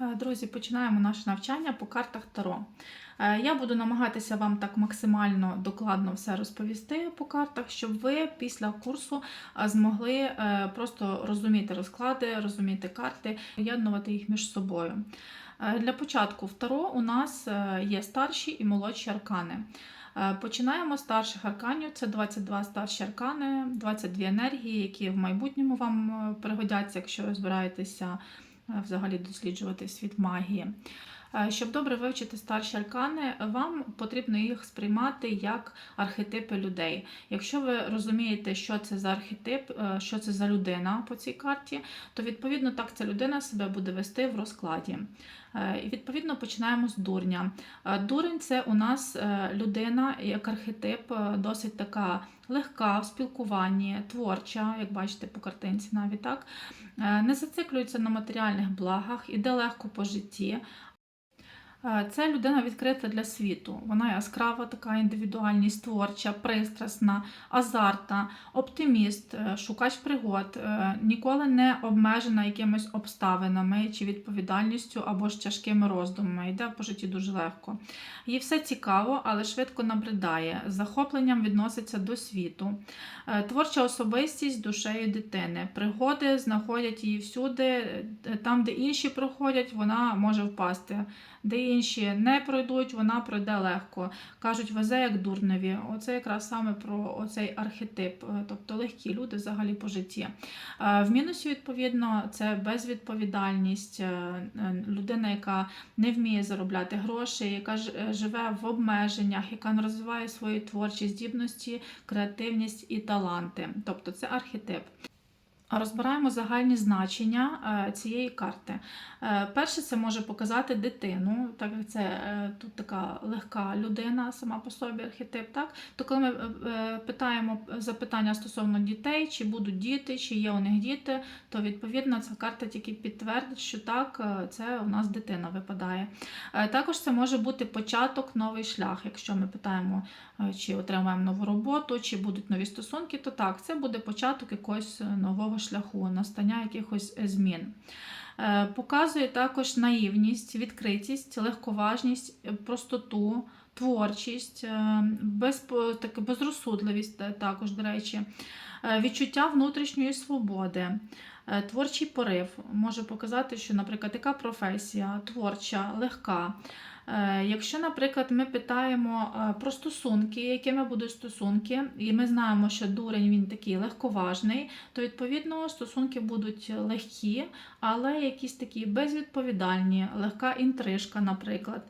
Е, Друзі, починаємо наше навчання по картах Таро. Е, Я буду намагатися вам так максимально докладно все розповісти по картах, щоб ви після курсу е, змогли просто розуміти розклади, розуміти карти, поєднувати їх між собою. Для початку в Таро у нас є старші і молодші аркани. Починаємо з старших арканів. Це 22 старші аркани, 22 енергії, які в майбутньому вам пригодяться, якщо ви збираєтеся взагалі досліджувати світ магії. Е, Щоб добре вивчити старші аркани, вам потрібно їх сприймати як архетипи людей. Якщо ви розумієте, що це за архетип, е, що це за людина по цій карті, то відповідно так ця людина себе буде вести в розкладі. Е, І відповідно починаємо з дурня. Дурень це у нас людина як архетип, досить така легка в спілкуванні, творча, як бачите по картинці, навіть так. Не зациклюється на матеріальних благах, іде легко по житті. Це людина відкрита для світу. Вона яскрава, така індивідуальність, творча, пристрасна, азартна, оптиміст, е, шукач пригод, е, ніколи не обмежена якимись обставинами чи відповідальністю або ж тяжкими роздумами. Йде по житті дуже легко. Їй все цікаво, але швидко набридає. З захопленням відноситься до світу. Е, Творча особистість душею дитини. Пригоди знаходять її всюди. Там, де інші проходять, вона може впасти. Де інші не пройдуть, вона пройде легко. Кажуть, везе як дурневі. Оце якраз саме про оцей архетип, е, тобто легкі люди взагалі по житті. Е, В мінусі, відповідно, це безвідповідальність, е, людина, яка не вміє заробляти гроші, яка живе в обмеженнях, яка не розвиває свої творчі здібності, креативність і таланти. Тобто це архетип. Розбираємо загальні значення е, цієї карти. Е, Перше, це може показати дитину, так як це е, тут така легка людина сама по собі архетип. Так? То коли ми питаємо запитання стосовно дітей, чи будуть діти, чи є у них діти, то відповідно ця карта тільки підтвердить, що так, це у нас дитина випадає. Також це може бути початок, новий шлях. Якщо ми питаємо, чи отримаємо нову роботу, чи будуть нові стосунки, то так, це буде початок якогось е, нового шляху, настання якихось е, змін. Е, Показує також наївність, відкритість, легковажність, е, простоту, творчість, безпо- таке, безрозсудливість також, до речі, відчуття внутрішньої свободи. Творчий порив може показати, що, наприклад, яка професія творча, легка. Е, Якщо, наприклад, ми питаємо е, про стосунки, якими будуть стосунки, і ми знаємо, що дурень він такий легковажний, то відповідно стосунки будуть легкі, але якісь такі безвідповідальні, легка інтрижка, наприклад.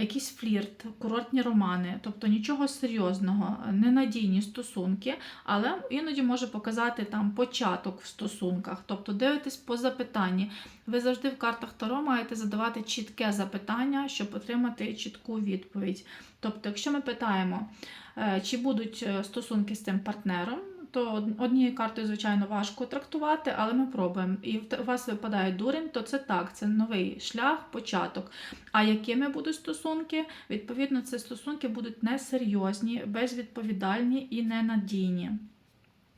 Якийсь флірт, курортні романи, тобто нічого серйозного, ненадійні стосунки, але іноді може показати там початок в стосунках. Тобто дивитесь по запитанні. Ви завжди в картах Таро маєте задавати чітке запитання, щоб отримати чітку відповідь. Тобто, якщо ми питаємо, е, чи будуть е, стосунки з цим партнером, то од- однією картою, звичайно, важко трактувати, але ми пробуємо. І у вас випадає дурень, то це так, це новий шлях, початок. А якими будуть стосунки? Відповідно, це стосунки будуть несерйозні, безвідповідальні і ненадійні.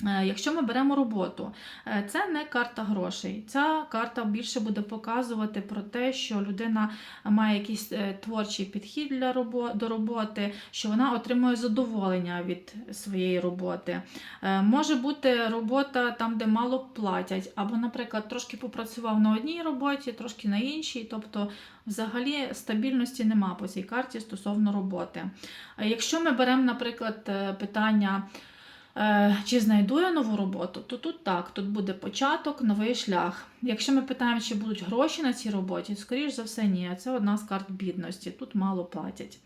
Е, Якщо ми беремо роботу, е, це не карта грошей. Ця карта більше буде показувати про те, що людина має якийсь е, творчий підхід для робо- до роботи, що вона отримує задоволення від своєї роботи. Може бути робота там, де мало платять, або, наприклад, трошки попрацював на одній роботі, трошки на іншій. Тобто, взагалі стабільності нема по цій карті стосовно роботи. Якщо ми беремо, наприклад, питання. Е, Чи знайду я нову роботу, то тут так, тут буде початок, новий шлях. Якщо ми питаємо, чи будуть гроші на цій роботі, скоріш за все, ні. Це одна з карт бідності, тут мало платять.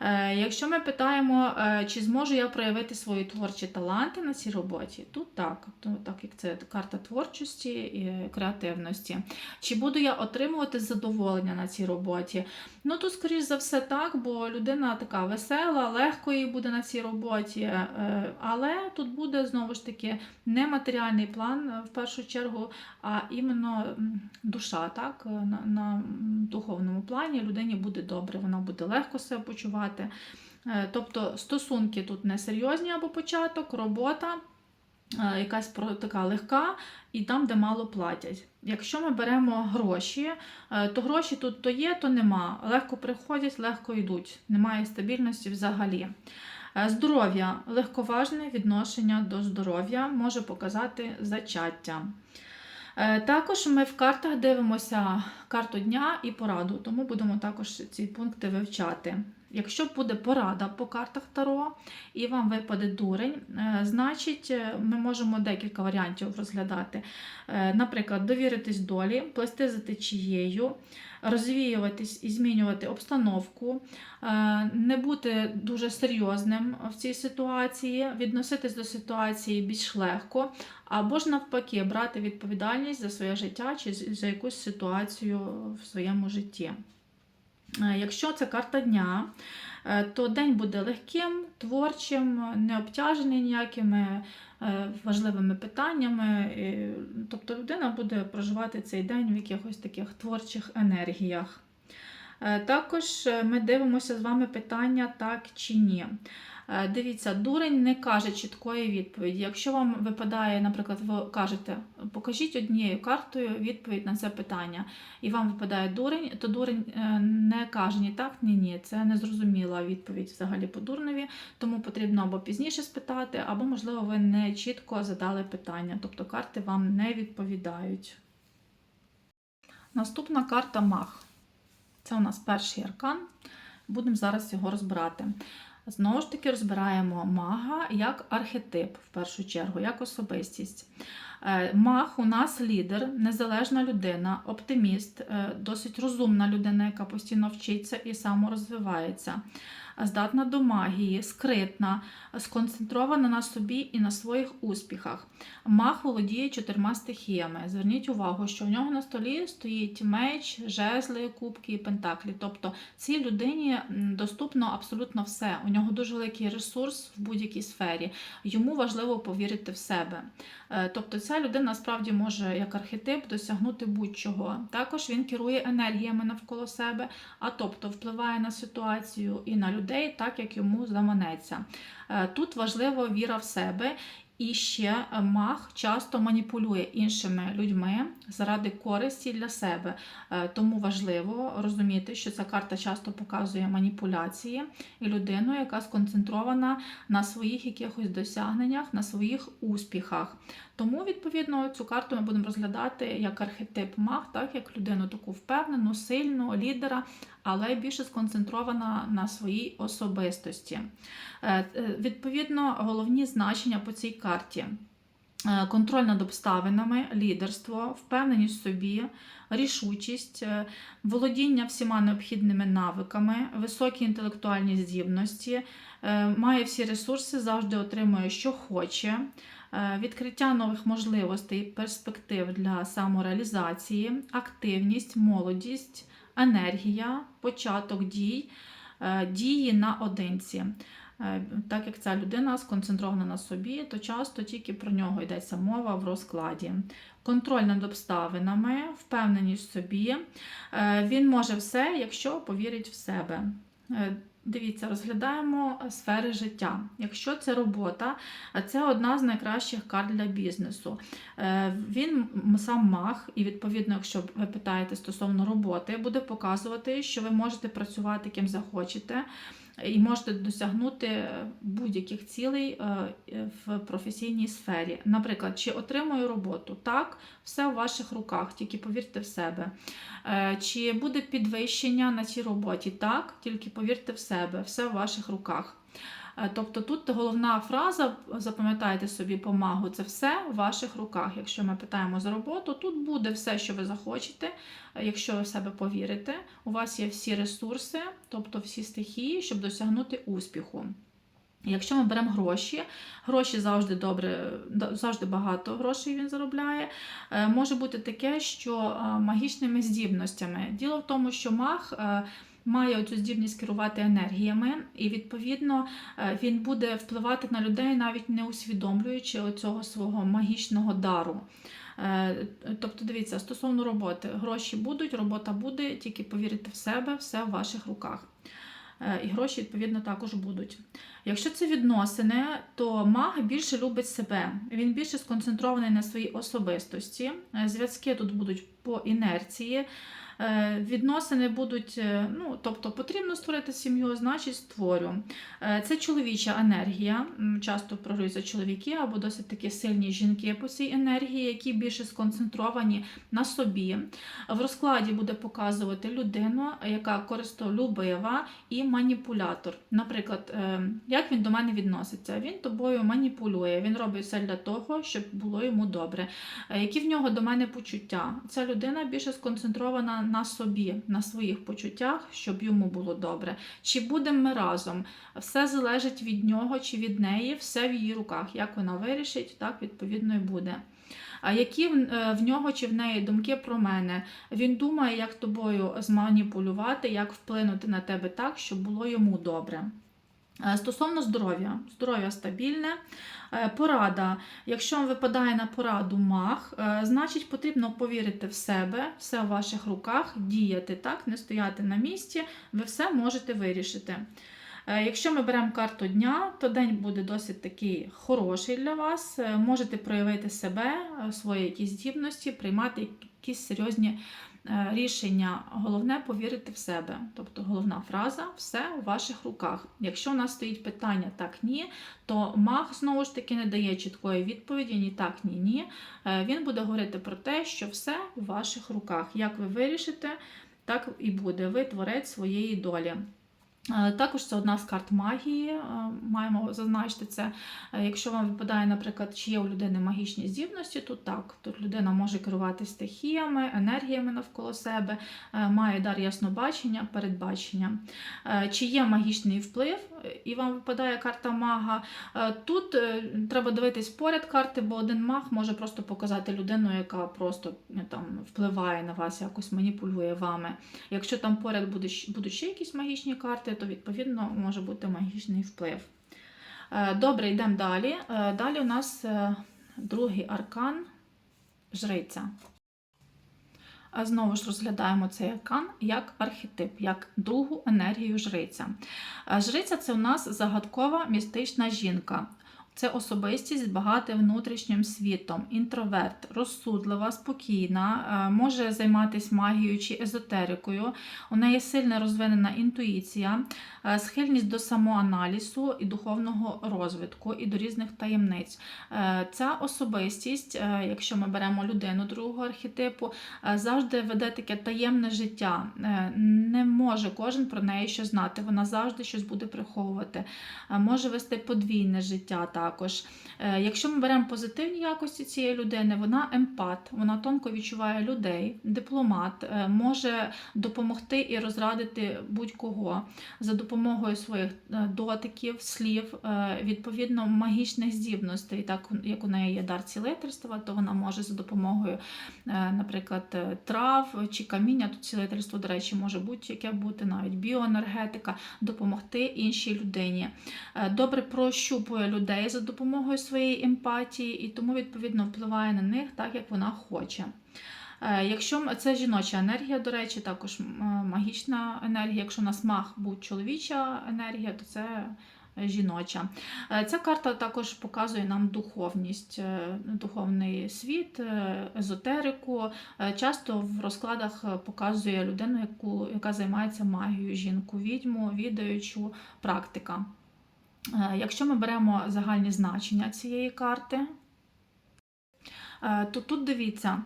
Е, Якщо ми питаємо, е, чи зможу я проявити свої творчі таланти на цій роботі, тут так, то, так як це карта творчості і креативності. Чи буду я отримувати задоволення на цій роботі? Ну, тут, скоріш за все, так, бо людина така весела, легко їй буде на цій роботі, е, але тут буде знову ж таки не матеріальний план в першу чергу, а іменно душа, так, на, на духовному плані людині буде добре, вона буде легко себе почувати. Е, Тобто стосунки тут не серйозні або початок, робота. е, якась така легка і там, де мало платять. Якщо ми беремо гроші, е, то гроші тут то є, то нема. Легко приходять, легко йдуть. Немає стабільності взагалі. Здоров'я легковажне відношення до здоров'я може показати зачаття. Також ми в картах дивимося карту дня і пораду, тому будемо також ці пункти вивчати. Якщо буде порада по картах Таро і вам випаде дурень, е, значить е, ми можемо декілька варіантів розглядати. Е, Наприклад, довіритись долі, плести за течією, розвіюватись і змінювати обстановку, не бути дуже серйозним в цій ситуації, відноситись до ситуації більш легко, або ж навпаки, брати відповідальність за своє життя чи за якусь ситуацію в своєму житті. Е, Якщо це карта дня, е, то день буде легким, творчим, не обтяжений ніякими е, важливими питаннями. Тобто людина буде проживати цей день в якихось таких творчих енергіях. Також ми дивимося з вами питання так чи ні. Е, Дивіться, дурень не каже чіткої відповіді. Якщо вам випадає, наприклад, ви кажете, покажіть однією картою відповідь на це питання, і вам випадає дурень, то дурень е, не каже ні так, ні ні. Це незрозуміла відповідь взагалі по дурневі, тому потрібно або пізніше спитати, або, можливо, ви не чітко задали питання, тобто карти вам не відповідають. Наступна карта Мах. Це у нас перший аркан. Будемо зараз його розбирати. Знову ж таки, розбираємо мага як архетип, в першу чергу, як особистість. Е, Маг у нас лідер, незалежна людина, оптиміст, е, досить розумна людина, яка постійно вчиться і саморозвивається. Здатна до магії, скритна, сконцентрована на собі і на своїх успіхах. Маг володіє чотирма стихіями. Зверніть увагу, що в нього на столі стоїть меч, жезли, кубки і пентаклі. Тобто цій людині доступно абсолютно все. У нього дуже великий ресурс в будь-якій сфері. Йому важливо повірити в себе. Е, Тобто ця людина насправді може як архетип досягнути будь-чого. Також він керує енергіями навколо себе, а тобто впливає на ситуацію і на людей так, як йому заманеться. Е, Тут важлива віра в себе. І ще маг часто маніпулює іншими людьми заради користі для себе. Е, Тому важливо розуміти, що ця карта часто показує маніпуляції і людину, яка сконцентрована на своїх якихось досягненнях, на своїх успіхах. Тому, відповідно, цю карту ми будемо розглядати як архетип маг, так як людину таку впевнену, сильну, лідера, але більше сконцентрована на своїй особистості. Е, е, Відповідно, головні значення по цій карті. Е, Контроль над обставинами, лідерство, впевненість в собі, рішучість, володіння всіма необхідними навиками, високі інтелектуальні здібності, має всі ресурси, завжди отримує, що хоче, відкриття нових можливостей, перспектив для самореалізації, активність, молодість, енергія, початок дій, е, дії наодинці. Е, Так як ця людина сконцентрована на собі, то часто тільки про нього йдеться мова в розкладі. Контроль над обставинами, впевненість в собі. Е, Він може все, якщо повірить в себе. Е, Дивіться, розглядаємо сфери життя. Якщо це робота, а це одна з найкращих карт для бізнесу. Е, Він сам мах, і відповідно, якщо ви питаєте стосовно роботи, буде показувати, що ви можете працювати ким захочете. І можете досягнути будь-яких цілей е, в професійній сфері. Наприклад, чи отримую роботу? Так, все в ваших руках, тільки повірте в себе. Е, Чи буде підвищення на цій роботі? Так, тільки повірте в себе, все в ваших руках. Е, Тобто тут головна фраза, запам'ятайте собі помагу, це все в ваших руках. Якщо ми питаємо за роботу, тут буде все, що ви захочете, е, якщо ви в себе повірите. У вас є всі ресурси, тобто всі стихії, щоб досягнути успіху. Якщо ми беремо гроші, гроші завжди добре, завжди багато грошей він заробляє. Е, Може бути таке, що магічними здібностями. Діло в тому, що маг має цю здібність керувати енергіями, і відповідно е, він буде впливати на людей, навіть не усвідомлюючи оцього свого магічного дару. Е, Тобто, дивіться, стосовно роботи, гроші будуть, робота буде, тільки повірите в себе, все в ваших руках. е, і гроші, відповідно, також будуть. Якщо це відносини, то маг більше любить себе. Він більше сконцентрований на своїй особистості. Зв'язки тут будуть по інерції. Е, Відносини будуть, е, ну, тобто потрібно створити сім'ю, значить створю. Е, Це чоловіча енергія. Часто програються чоловіки або досить такі сильні жінки по цій енергії, які більше сконцентровані на собі. В розкладі буде показувати людину, яка користолюбива і маніпулятор. Наприклад, як він до мене відноситься? Він тобою маніпулює, він робить все для того, щоб було йому добре. Які в нього до мене почуття? Ця людина більше сконцентрована на собі, на своїх почуттях, щоб йому було добре. Чи будемо ми разом? Все залежить від нього чи від неї, все в її руках. Як вона вирішить, так відповідно і буде. А які в е, нього чи в неї думки про мене? Він думає, як тобою зманіпулювати, як вплинути на тебе так, щоб було йому добре. Е, Стосовно здоров'я, здоров'я стабільне. Е, Порада. Якщо вам випадає на пораду мах, е, значить потрібно повірити в себе, все в ваших руках, діяти так, не стояти на місці, ви все можете вирішити. Якщо ми беремо карту дня, то день буде досить такий хороший для вас. Можете проявити себе, свої якісь здібності, приймати якісь серйозні рішення. Головне повірити в себе. Тобто головна фраза все у ваших руках. Якщо у нас стоїть питання так, ні, то маг знову ж таки не дає чіткої відповіді ні так, ні ні. Е, Він буде говорити про те, що все у ваших руках. Як ви вирішите, так і буде. Ви творець своєї долі. Е, Також це одна з карт магії. е, Маємо зазначити це. Е, Якщо вам випадає, наприклад, чи є у людини магічні здібності, то так. Тут людина може керувати стихіями, енергіями навколо себе, має дар яснобачення, передбачення. Чи є магічний вплив, і вам випадає карта мага. Тут треба дивитись поряд карти, бо один маг може просто показати людину, яка просто там впливає на вас, якось маніпулює вами. Якщо там поряд будуть ще якісь магічні карти, то відповідно може бути магічний вплив. Е, Добре, йдемо далі. Е, Далі у нас е, другий аркан жриця. А Знову ж розглядаємо цей аркан як архетип, як другу енергію жриця. Жриця це у нас загадкова містична жінка. Це особистість з багатим внутрішнім світом, інтроверт, розсудлива, спокійна, е, може займатися магією чи езотерикою. У неї сильно розвинена інтуїція, е, схильність до самоаналізу і духовного розвитку, і до різних таємниць. Е, Ця особистість, якщо ми беремо людину другого архетипу, завжди веде таке таємне життя. Не може кожен про неї щось знати. Вона завжди щось буде приховувати. Може вести подвійне життя також. Е, Якщо ми беремо позитивні якості цієї людини, вона емпат, вона тонко відчуває людей, дипломат, е, може допомогти і розрадити будь-кого за допомогою своїх е, дотиків, слів, відповідно магічних здібностей. Так як у неї є дар цілительства, то вона може за допомогою, наприклад, трав чи каміння, тут цілительство, до речі, може будь-яке бути, навіть біоенергетика, допомогти іншій людині. Добре прощупує людей за допомогою своєї емпатії і тому відповідно впливає на них так, як вона хоче. Е, Якщо це жіноча енергія, до речі, також е, магічна енергія. Якщо у нас маг будь чоловіча енергія, то це е, жіноча. Ця карта також показує нам духовність, духовний світ, езотерику. Часто в розкладах показує людину, яку, яка займається магією, жінку, відьму, відаючу практика. Е, Якщо ми беремо загальні значення цієї карти, е, то тут дивіться,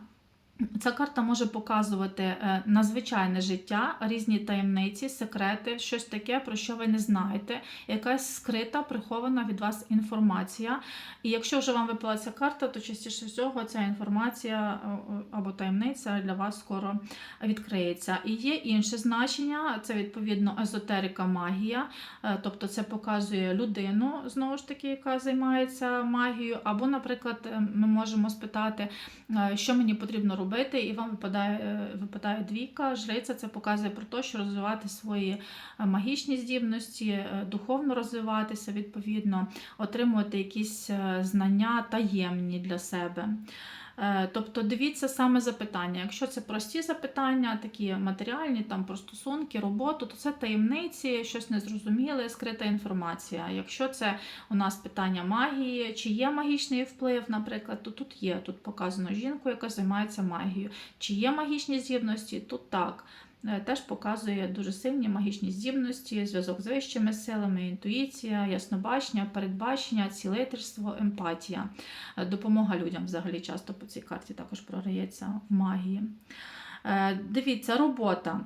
ця карта може показувати е, надзвичайне життя, різні таємниці, секрети, щось таке, про що ви не знаєте, якась скрита, прихована від вас інформація. І якщо вже вам випала ця карта, то частіше всього ця інформація е, е, або таємниця для вас скоро відкриється. І є інше значення, це відповідно езотерика магія, тобто це показує людину, знову ж таки, яка займається магією, або, наприклад, ми можемо спитати, що мені потрібно робити, і вам випадає, випадає двійка. Жриця це показує про те, що розвивати свої е, магічні здібності, е, духовно розвиватися, відповідно, отримувати якісь е, знання таємні для себе. Е, Тобто дивіться саме запитання. Якщо це прості запитання, такі матеріальні, там про стосунки, роботу, то це таємниці, щось незрозуміле, скрита інформація. Якщо це у нас питання магії, чи є магічний вплив, наприклад, то тут є. Тут показано жінку, яка займається магією. Чи є магічні здібності, тут так. Е, Теж показує дуже сильні магічні здібності, зв'язок з вищими силами, інтуїція, яснобачення, передбачення, цілительство, емпатія. Е, Допомога людям взагалі часто по цій карті також програється в магії. Е, Дивіться, робота.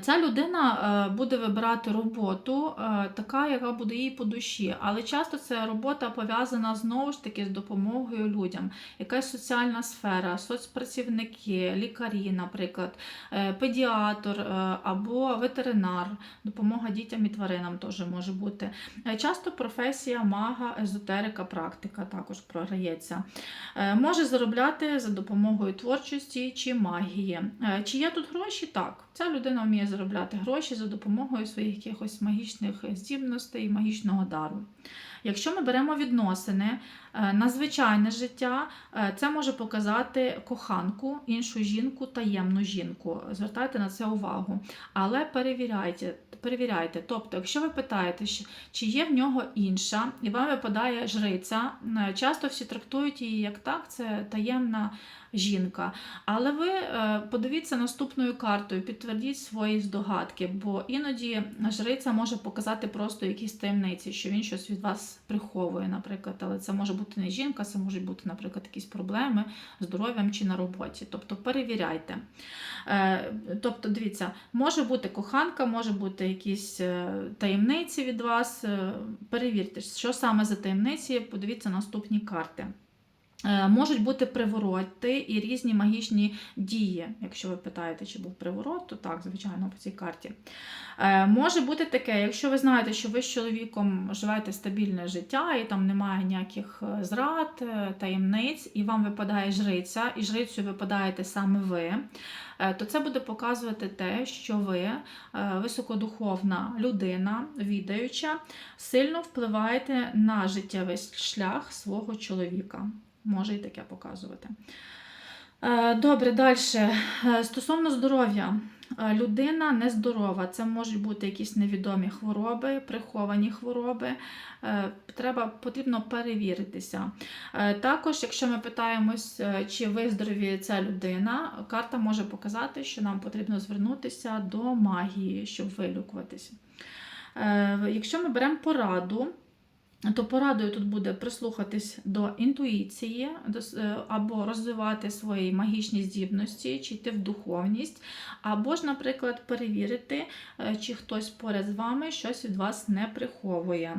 Ця людина е, буде вибирати роботу, е, така, яка буде їй по душі, але часто ця робота пов'язана знову ж таки з допомогою людям. Якась соціальна сфера, соцпрацівники, лікарі, наприклад, е, педіатр або ветеринар, допомога дітям і тваринам теж може бути. Часто професія мага, езотерика, практика також програється. Може заробляти за допомогою творчості чи магії. Чи є тут гроші? Так. Ця людина вміє заробляти гроші за допомогою своїх якихось магічних здібностей, магічного дару. Якщо ми беремо відносини е, на звичайне життя, е, це може показати коханку, іншу жінку, таємну жінку. Звертайте на це увагу. Але перевіряйте, перевіряйте. Тобто, якщо ви питаєте, чи є в нього інша, і вам випадає жриця, е, часто всі трактують її як так, це таємна жінка. Але ви е, подивіться наступною картою, підтвердіть свої здогадки, бо іноді жриця може показати просто якісь таємниці, що він щось від вас приховує, наприклад. Але це може бути не жінка, це можуть бути, наприклад, якісь проблеми з здоров'ям чи на роботі. Тобто перевіряйте. Е, Тобто, дивіться, може бути коханка, може бути якісь е, таємниці від вас. Перевірте, що саме за таємниці, подивіться наступні карти. Е, Можуть бути привороти і різні магічні дії. Якщо ви питаєте, чи був приворот, то так, звичайно, по цій карті. Е, Може бути таке, якщо ви знаєте, що ви з чоловіком живете стабільне життя, і там немає ніяких е, зрад, таємниць, і вам випадає жриця, і жрицю випадаєте саме ви, то це буде показувати те, що ви високодуховна людина, відаюча, сильно впливаєте на життєвий шлях свого чоловіка. Може і таке показувати. Е, Добре, далі. Стосовно здоров'я. Е, Людина нездорова. Це можуть бути якісь невідомі хвороби, приховані хвороби. Е, Треба, потрібно перевіритися. Е, Також, якщо ми питаємось, е, чи виздоровіє ця людина, карта може показати, що нам потрібно звернутися до магії, щоб вилікуватися. Е, Якщо ми беремо пораду, то порадою тут буде прислухатись до інтуїції е, або розвивати свої магічні здібності, чи йти в духовність, або ж, наприклад, перевірити, е, чи хтось поряд з вами щось від вас не приховує.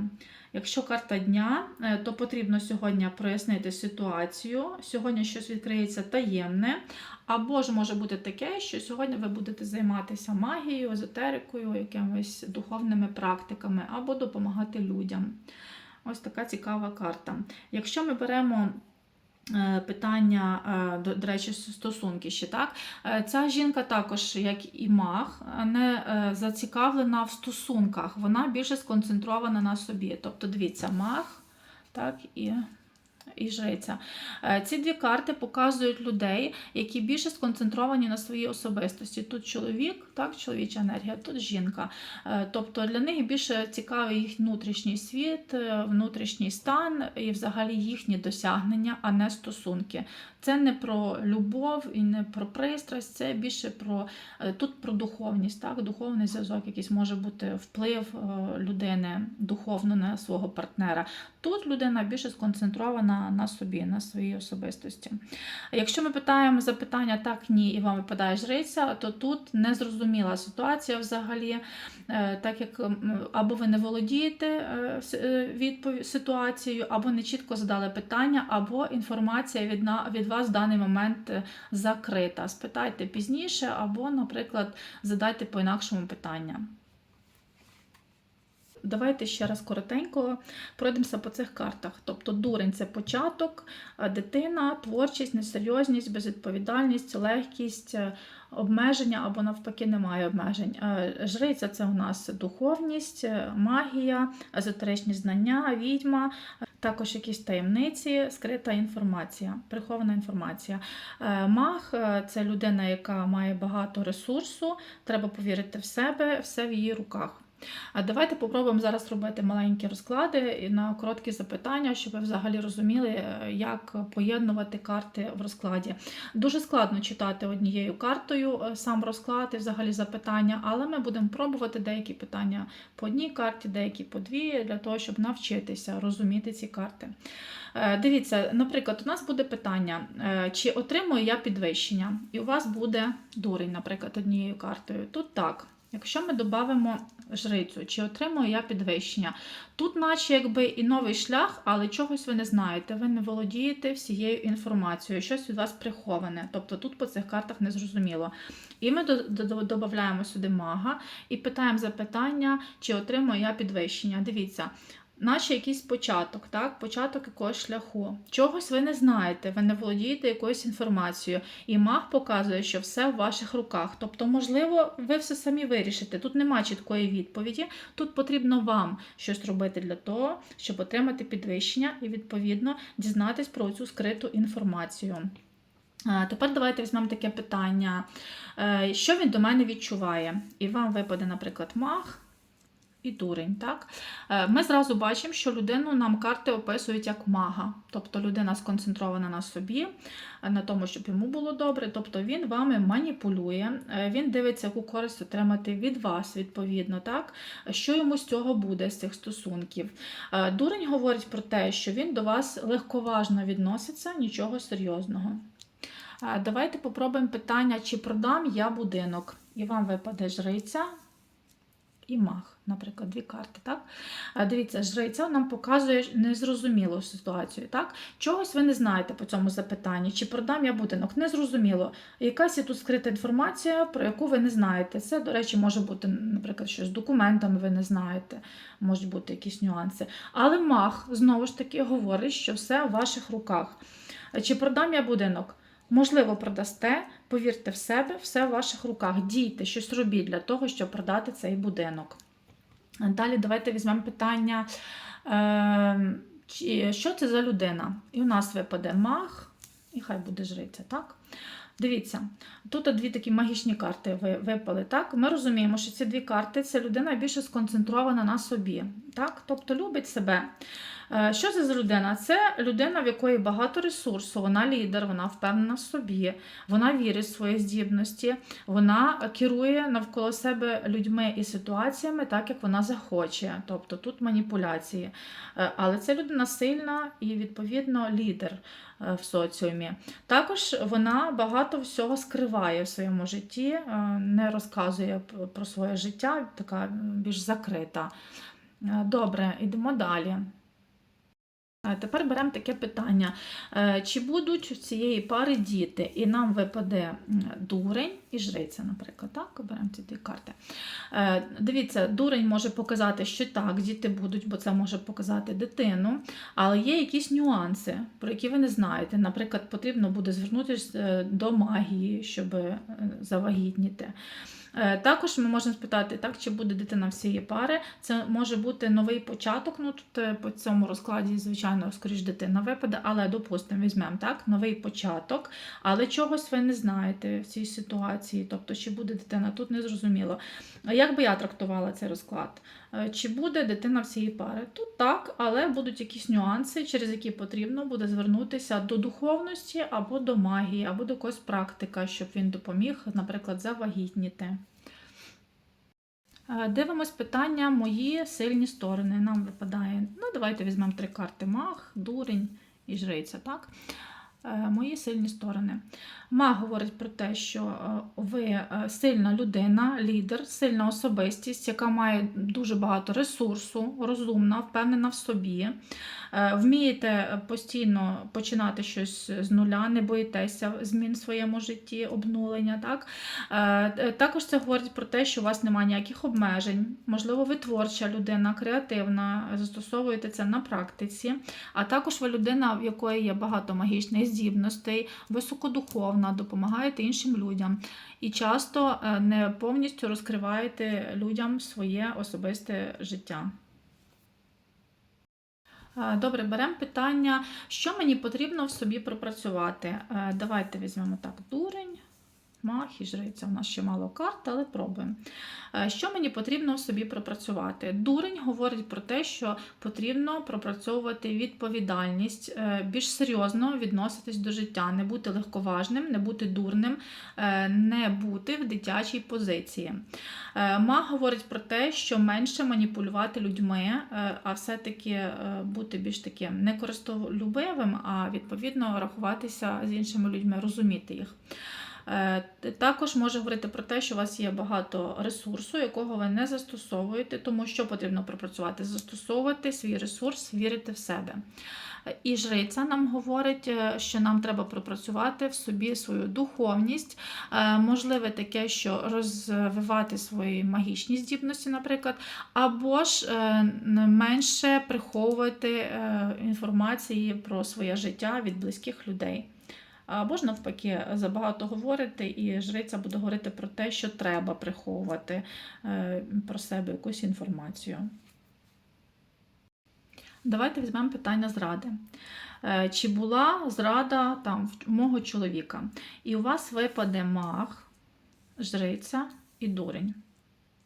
Якщо карта дня, е, то потрібно сьогодні прояснити ситуацію. Сьогодні щось відкриється таємне, або ж може бути таке, що сьогодні ви будете займатися магією, езотерикою, якимись духовними практиками, або допомагати людям. Ось така цікава карта. Якщо ми беремо е, питання, е, до, речі, стосунки ще так, е, ця жінка також, як і маг, не зацікавлена в стосунках, вона більше сконцентрована на собі. Тобто, дивіться, маг, так і. І жриця. Е, Ці дві карти показують людей, які більше сконцентровані на своїй особистості. Тут чоловік, так, чоловіча енергія, тут жінка. Е, Тобто для них більше цікавий їх внутрішній світ, е, внутрішній стан і взагалі їхні досягнення, а не стосунки. Це не про любов і не про пристрасть, це більше про тут про духовність, так, духовний зв'язок, якийсь може бути вплив людини духовно на свого партнера. Тут людина більше сконцентрована на собі, на своїй особистості. Якщо ми питаємо запитання так, ні, і вам випадає жриця, то тут незрозуміла ситуація взагалі, Е, так як або ви не володієте е, е, ситуацією, або не чітко задали питання, або інформація від, на, від вас в даний момент закрита. Спитайте пізніше, або, наприклад, задайте по-інакшому питання. Давайте ще раз коротенько пройдемося по цих картах. Тобто дурень це початок, дитина, творчість, несерйозність, безвідповідальність, легкість, е, обмеження або навпаки немає обмежень. Е, Жриця це у нас духовність, е, магія, езотеричні знання, відьма, також якісь таємниці, скрита інформація, прихована інформація. Маг це людина, яка має багато ресурсу, треба повірити в себе, все в її руках. А давайте попробуємо зараз робити маленькі розклади на короткі запитання, щоб ви взагалі розуміли, е, як поєднувати карти в розкладі. Дуже складно читати однією картою е, сам розклад і взагалі запитання, але ми будемо пробувати деякі питання по одній карті, деякі по дві, для того, щоб навчитися розуміти ці карти. Е, Дивіться, наприклад, у нас буде питання, чи отримую я підвищення, і у вас буде дурень, наприклад, однією картою. Тут так. Якщо ми додамо жрицю, чи отримую я підвищення, тут, наче якби і новий шлях, але чогось ви не знаєте, ви не володієте всією інформацією, щось від вас приховане. Тобто тут по цих картах не зрозуміло. І ми додаємо сюди мага і питаємо запитання, чи отримую я підвищення. Дивіться. Наче якийсь початок, так? початок якогось шляху. Чогось ви не знаєте, ви не володієте якоюсь інформацією. І маг показує, що все в ваших руках. Тобто, можливо, ви все самі вирішите. Тут немає чіткої відповіді. Тут потрібно вам щось робити для того, щоб отримати підвищення і, відповідно, дізнатись про цю скриту інформацію. Тепер давайте візьмемо таке питання. Е, Що він до мене відчуває? І вам випаде, наприклад, маг і дурень. Так? Е, Ми зразу бачимо, що людину нам карти описують як мага. Тобто людина сконцентрована на собі, е, на тому, щоб йому було добре. Тобто він вами маніпулює, е, він дивиться, яку користь отримати від вас, відповідно, так? що йому з цього буде, з цих стосунків. Дурень говорить про те, що він до вас легковажно відноситься, нічого серйозного. Давайте попробуємо питання, чи продам я будинок. І вам випаде жриця і маг, наприклад, дві карти. Так? Дивіться, жриця нам показує незрозумілу ситуацію. Так? Чогось ви не знаєте по цьому запитанні, чи продам я будинок. Незрозуміло. Якась є тут скрита інформація, про яку ви не знаєте. Це, до речі, може бути, наприклад, щось з документами ви не знаєте, можуть бути якісь нюанси. Але маг знову ж таки говорить, що все в ваших руках. Чи продам я будинок? Можливо, продасте, повірте в себе, все в ваших руках. Дійте, щось робіть для того, щоб продати цей будинок. Далі давайте візьмемо питання, е, чи- що це за людина? І у нас випаде маг, і хай буде жриця, так? Дивіться, тут дві такі магічні карти випали. Так? Ми розуміємо, що ці дві карти це людина більше сконцентрована на собі. Так? Тобто любить себе. Е, Що це за людина? Це людина, в якої багато ресурсу, вона лідер, вона впевнена в собі, вона вірить в свої здібності, вона керує навколо себе людьми і ситуаціями так, як вона захоче. Тобто тут маніпуляції. Е, Але це людина сильна і, відповідно, лідер е, в соціумі. Також вона багато всього скриває в своєму житті, не розказує про своє життя, така більш закрита. Добре, йдемо далі. Е, Тепер беремо таке питання: Е, чи будуть у цієї пари діти? І нам випаде дурень і жриця, наприклад. Так, беремо ці дві карти. Е, Дивіться, дурень може показати, що так, діти будуть, бо це може показати дитину, але є якісь нюанси, про які ви не знаєте. Наприклад, потрібно буде звернутися до магії, щоб завагітніти. Е, Також ми можемо спитати, так, чи буде дитина всієї пари. Це може бути новий початок. Ну тут е, по цьому розкладі, звичайно, скоріш дитина випаде, але допустимо, візьмемо так, новий початок, але чогось ви не знаєте в цій ситуації. Тобто, чи буде дитина, тут не зрозуміло. Як би я трактувала цей розклад? Е, Чи буде дитина всієї пари? Тут так, але будуть якісь нюанси, через які потрібно буде звернутися до духовності або до магії, або до якогось практика, щоб він допоміг, наприклад, завагітніти. Е, Дивимось питання мої сильні сторони. Нам випадає. Ну, давайте візьмемо три карти: маг, дурень і жриця. Так? Е, Мої сильні сторони. Маг говорить про те, що е, ви е, сильна людина, лідер, сильна особистість, яка має дуже багато ресурсу, розумна, впевнена в собі. Вмієте постійно починати щось з нуля, не боїтеся змін в своєму житті, обнулення. Так? Також це говорить про те, що у вас немає ніяких обмежень. Можливо, ви творча людина, креативна, застосовуєте це на практиці. А також ви людина, в якої є багато магічних здібностей, високодуховна, допомагаєте іншим людям. І часто е, не повністю розкриваєте людям своє особисте життя. Е, Добре, беремо питання, що мені потрібно в собі пропрацювати. Е, Давайте візьмемо так дурень. Мах і жриця. У нас ще мало карт, але пробуємо. Е, Що мені потрібно собі пропрацювати? Дурень говорить про те, що потрібно пропрацьовувати відповідальність, е, більш серйозно відноситись до життя, не бути легковажним, не бути дурним, е, не бути в дитячій позиції. Маг говорить про те, що менше маніпулювати людьми, а все-таки бути більш таким не користолюбивим, а відповідно рахуватися з іншими людьми, розуміти їх. Е, Також може говорити про те, що у вас є багато ресурсу, якого ви не застосовуєте, тому що потрібно пропрацювати, застосовувати свій ресурс, вірити в себе. Е, І жриця нам говорить, е, що нам треба пропрацювати в собі свою духовність, можливе таке, що розвивати свої магічні здібності, наприклад, або ж менше приховувати інформації про своє життя від близьких людей. Або ж навпаки, забагато говорити, і жриця буде говорити про те, що треба приховувати е, про себе якусь інформацію. Давайте візьмемо питання зради. Е, Чи була зрада там в мого чоловіка? І у вас випаде маг, жриця і дурень.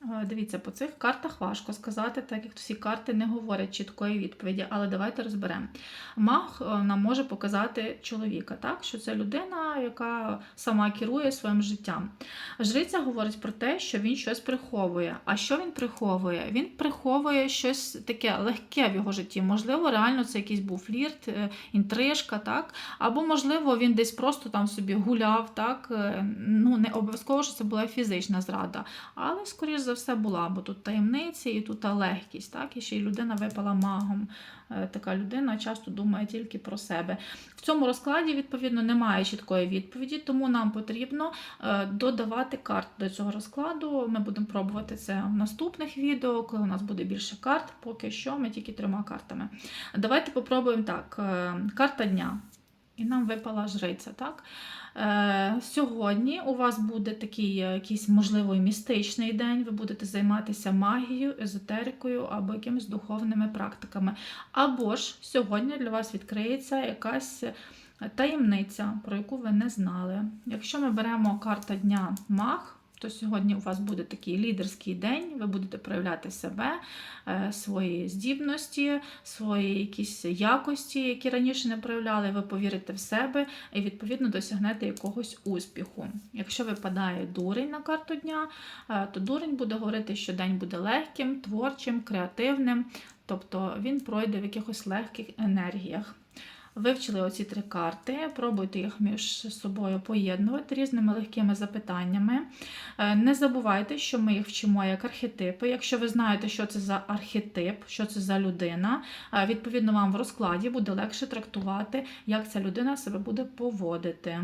Е, Дивіться, по цих картах важко сказати, так як всі карти не говорять чіткої відповіді, але давайте розберемо. Маг е, нам може показати чоловіка, так? що це людина, яка сама керує своїм життям. Жриця говорить про те, що він щось приховує. А що він приховує? Він приховує щось таке легке в його житті. Можливо, реально це якийсь був флірт, е, інтрижка, так? або, можливо, він десь просто там собі гуляв. так? Ну, не обов'язково, що це була фізична зрада. Але, скоріш за все, була, бо тут таємниці і тут легкість, так? І ще й людина випала магом. Е, Така людина часто думає тільки про себе. В цьому розкладі, відповідно, немає чіткої відповіді, тому нам потрібно е, додавати карт до цього розкладу. Ми будемо пробувати це в наступних відео, коли у нас буде більше карт. Поки що ми тільки трьома картами. Давайте попробуємо так. е, Карта дня. І нам випала жриця, так? Е, сьогодні у вас буде такий е, якийсь, можливо, містичний день. Ви будете займатися магією, езотерикою або якимись духовними практиками. Або ж сьогодні для вас відкриється якась таємниця, про яку ви не знали. Якщо ми беремо карта дня маг, то сьогодні у вас буде такий лідерський день, ви будете проявляти себе, е, свої здібності, свої якісь якості, які раніше не проявляли, ви повірите в себе і, відповідно, досягнете якогось успіху. Якщо випадає дурень на карту дня, е, то дурень буде говорити, що день буде легким, творчим, креативним, тобто він пройде в якихось легких енергіях. Вивчили оці три карти, пробуйте їх між собою поєднувати різними легкими запитаннями. Е, Не забувайте, що ми їх вчимо як архетипи. Якщо ви знаєте, що це за архетип, що це за людина, е, відповідно вам в розкладі буде легше трактувати, як ця людина себе буде поводити.